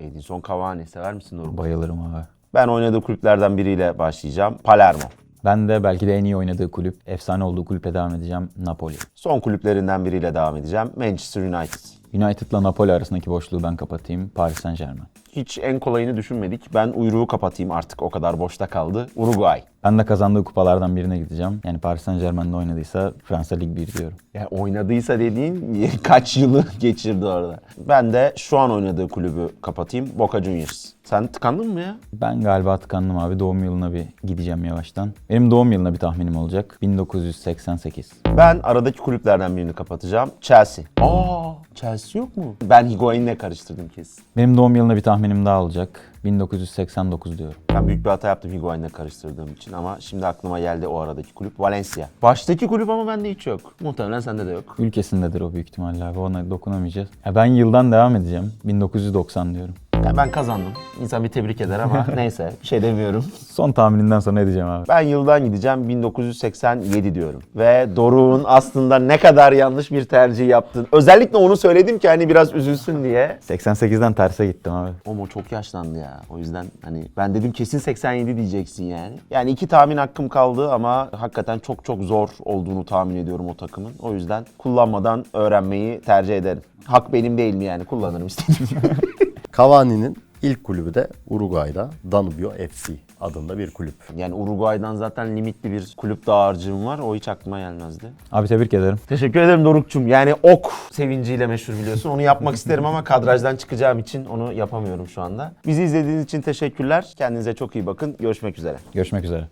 Edinson Cavani sever misin Doruk? Bayılırım abi. Ben oynadığı kulüplerden biriyle başlayacağım. Palermo. Ben de belki de en iyi oynadığı kulüp, efsane olduğu kulüple devam edeceğim. Napoli. Son kulüplerinden biriyle devam edeceğim. Manchester United. United'la Napoli arasındaki boşluğu ben kapatayım. Paris Saint Germain. Hiç en kolayını düşünmedik. Ben uyruğu kapatayım artık o kadar boşta kaldı. Uruguay. Ben de kazandığı kupalardan birine gideceğim. Yani Paris Saint Germain'de oynadıysa Fransa Lig 1 diyorum. Yani oynadıysa dediğin kaç yılı geçirdi orada. Ben de şu an oynadığı kulübü kapatayım. Boca Juniors. Sen tıkandın mı ya? Ben galiba tıkandım abi. Doğum yılına bir gideceğim yavaştan. Benim doğum yılına bir tahminim olacak. 1988. Ben aradaki kulüplerden birini kapatacağım. Chelsea. Aa, Chelsea yok mu? Ben Higuain'le karıştırdım kesin. Benim doğum yılına bir tahminim daha olacak. 1989 diyorum. Ben büyük bir hata yaptım Higuain'le karıştırdığım için ama şimdi aklıma geldi o aradaki kulüp Valencia. Baştaki kulüp ama bende hiç yok. Muhtemelen sende de yok. Ülkesindedir o büyük ihtimalle abi. Ona dokunamayacağız. Ya ben yıldan devam edeceğim. 1990 diyorum. Ya ben kazandım. İnsan bir tebrik eder ama neyse bir şey demiyorum. Son tahmininden sonra edeceğim abi. Ben yıldan gideceğim 1987 diyorum. Ve Doruk'un aslında ne kadar yanlış bir tercih yaptın. Özellikle onu söyledim ki hani biraz üzülsün diye. 88'den terse gittim abi. Ama o çok yaşlandı ya. O yüzden hani ben dedim kesin 87 diyeceksin yani. Yani iki tahmin hakkım kaldı ama hakikaten çok çok zor olduğunu tahmin ediyorum o takımın. O yüzden kullanmadan öğrenmeyi tercih ederim. Hak benim değil mi yani kullanırım istediğim gibi. Cavani'nin ilk kulübü de Uruguay'da Danubio FC adında bir kulüp. Yani Uruguay'dan zaten limitli bir kulüp dağarcığım var. O hiç aklıma gelmezdi. Abi tebrik ederim. Teşekkür ederim Doruk'cum. Yani ok sevinciyle meşhur biliyorsun. Onu yapmak isterim ama kadrajdan çıkacağım için onu yapamıyorum şu anda. Bizi izlediğiniz için teşekkürler. Kendinize çok iyi bakın. Görüşmek üzere. Görüşmek üzere.